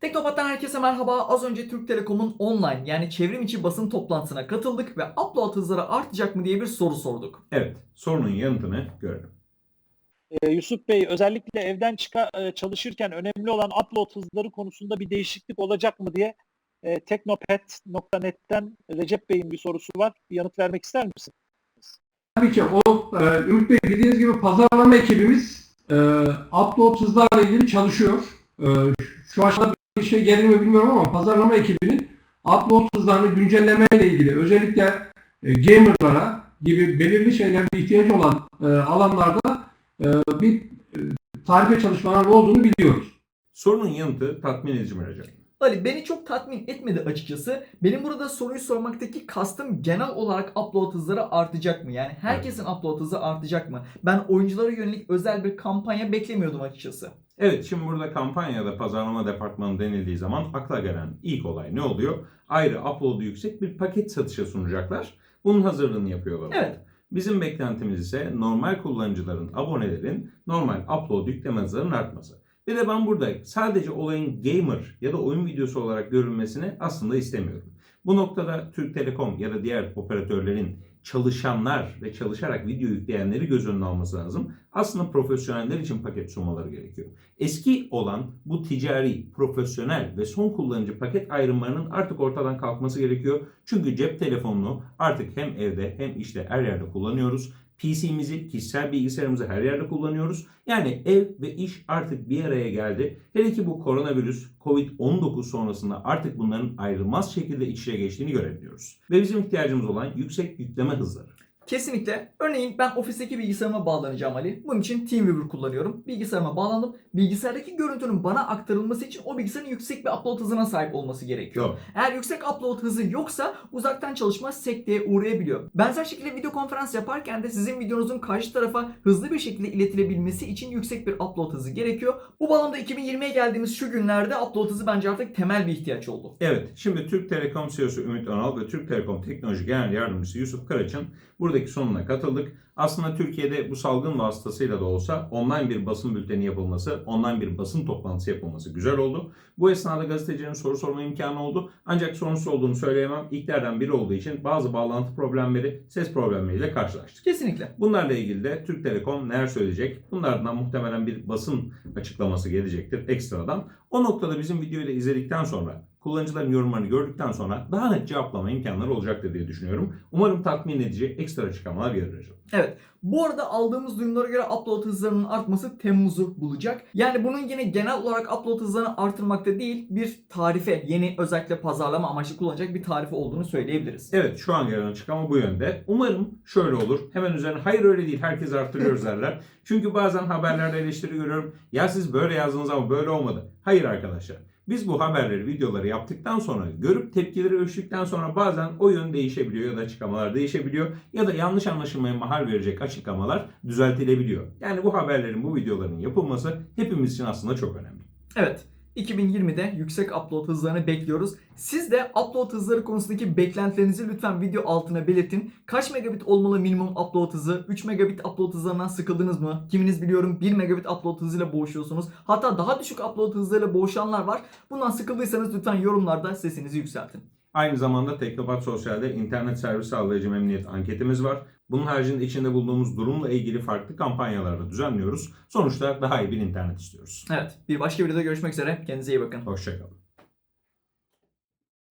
Teknopat'tan herkese merhaba. Az önce Türk Telekom'un online yani çevrim içi basın toplantısına katıldık ve upload hızları artacak mı diye bir soru sorduk. Evet, sorunun yanıtını görelim. Ee, Yusuf Bey özellikle evden çıka, e, çalışırken önemli olan upload hızları konusunda bir değişiklik olacak mı diye e, teknopet.net'ten Recep Bey'in bir sorusu var. Bir yanıt vermek ister misin? Tabii ki o e, Ümit Bey bildiğiniz gibi pazarlama ekibimiz e, upload hızlarla ilgili çalışıyor. E, şu aşamada bir şey gelir mi bilmiyorum ama pazarlama ekibinin upload hızlarını güncellemeyle ilgili özellikle e, gamerlara gibi belirli şeylerde ihtiyacı olan e, alanlarda e, bir e, tarife çalışmaları olduğunu biliyoruz. Sorunun yanıtı tatmin edici Recep? Ali beni çok tatmin etmedi açıkçası. Benim burada soruyu sormaktaki kastım genel olarak upload hızları artacak mı? Yani herkesin upload hızı artacak mı? Ben oyunculara yönelik özel bir kampanya beklemiyordum açıkçası. Evet, şimdi burada kampanya ya da pazarlama departmanı denildiği zaman akla gelen ilk olay ne oluyor? Ayrı upload'u yüksek bir paket satışa sunacaklar. Bunun hazırlığını yapıyorlar. Evet. Bizim beklentimiz ise normal kullanıcıların, abonelerin normal upload yükleme hızlarının artması. Bir de ben burada sadece olayın gamer ya da oyun videosu olarak görülmesini aslında istemiyorum. Bu noktada Türk Telekom ya da diğer operatörlerin çalışanlar ve çalışarak video yükleyenleri göz önüne alması lazım. Aslında profesyoneller için paket sunmaları gerekiyor. Eski olan bu ticari, profesyonel ve son kullanıcı paket ayrımlarının artık ortadan kalkması gerekiyor. Çünkü cep telefonunu artık hem evde hem işte her yerde kullanıyoruz. PC'mizi, kişisel bilgisayarımızı her yerde kullanıyoruz. Yani ev ve iş artık bir araya geldi. Hele ki bu koronavirüs, Covid-19 sonrasında artık bunların ayrılmaz şekilde iç içe geçtiğini görebiliyoruz. Ve bizim ihtiyacımız olan yüksek yükleme hızları. Kesinlikle. Örneğin ben ofisteki bilgisayarıma bağlanacağım Ali. Bunun için TeamViewer kullanıyorum. Bilgisayarıma bağlandım. Bilgisayardaki görüntünün bana aktarılması için o bilgisayarın yüksek bir upload hızına sahip olması gerekiyor. Yok. Eğer yüksek upload hızı yoksa uzaktan çalışma sekteye uğrayabiliyor. Benzer şekilde video konferans yaparken de sizin videonuzun karşı tarafa hızlı bir şekilde iletilebilmesi için yüksek bir upload hızı gerekiyor. Bu bağlamda 2020'ye geldiğimiz şu günlerde upload hızı bence artık temel bir ihtiyaç oldu. Evet, şimdi Türk Telekom CEO'su Ümit Önal ve Türk Telekom Teknoloji Genel Yardımcısı Yusuf Karaç'ın buradaki sonuna katıldık. Aslında Türkiye'de bu salgın vasıtasıyla da olsa online bir basın bülteni yapılması, online bir basın toplantısı yapılması güzel oldu. Bu esnada gazetecinin soru sorma imkanı oldu. Ancak sorunsuz olduğunu söyleyemem. İlklerden biri olduğu için bazı bağlantı problemleri, ses problemleriyle karşılaştık. Kesinlikle. Bunlarla ilgili de Türk Telekom neler söyleyecek? Bunlardan muhtemelen bir basın açıklaması gelecektir ekstradan. O noktada bizim videoyu da izledikten sonra kullanıcıların yorumlarını gördükten sonra daha net cevaplama imkanları olacaktır diye düşünüyorum. Umarım tatmin edici ekstra açıklamalar gelir. Evet. Bu arada aldığımız duyumlara göre upload hızlarının artması Temmuz'u bulacak. Yani bunun yine genel olarak upload hızlarını artırmakta değil bir tarife, yeni özellikle pazarlama amaçlı kullanacak bir tarife olduğunu söyleyebiliriz. Evet şu an gelen açıklama bu yönde. Umarım şöyle olur. Hemen üzerine hayır öyle değil herkes arttırıyoruz derler. Çünkü bazen haberlerde eleştiri görüyorum. Ya siz böyle yazdınız ama böyle olmadı. Hayır arkadaşlar. Biz bu haberleri, videoları yaptıktan sonra, görüp tepkileri ölçtükten sonra bazen o yön değişebiliyor ya da açıklamalar değişebiliyor ya da yanlış anlaşılmaya mahal verecek açıklamalar düzeltilebiliyor. Yani bu haberlerin, bu videoların yapılması hepimiz için aslında çok önemli. Evet. 2020'de yüksek upload hızlarını bekliyoruz. Siz de upload hızları konusundaki beklentilerinizi lütfen video altına belirtin. Kaç megabit olmalı minimum upload hızı? 3 megabit upload hızlarından sıkıldınız mı? Kiminiz biliyorum 1 megabit upload hızıyla boğuşuyorsunuz. Hatta daha düşük upload hızlarıyla boğuşanlar var. Bundan sıkıldıysanız lütfen yorumlarda sesinizi yükseltin. Aynı zamanda Teknopat Sosyal'de internet servis sağlayıcı memnuniyet anketimiz var. Bunun haricinde içinde bulunduğumuz durumla ilgili farklı kampanyalarda düzenliyoruz. Sonuçta daha iyi bir internet istiyoruz. Evet bir başka videoda görüşmek üzere. Kendinize iyi bakın. Hoşçakalın.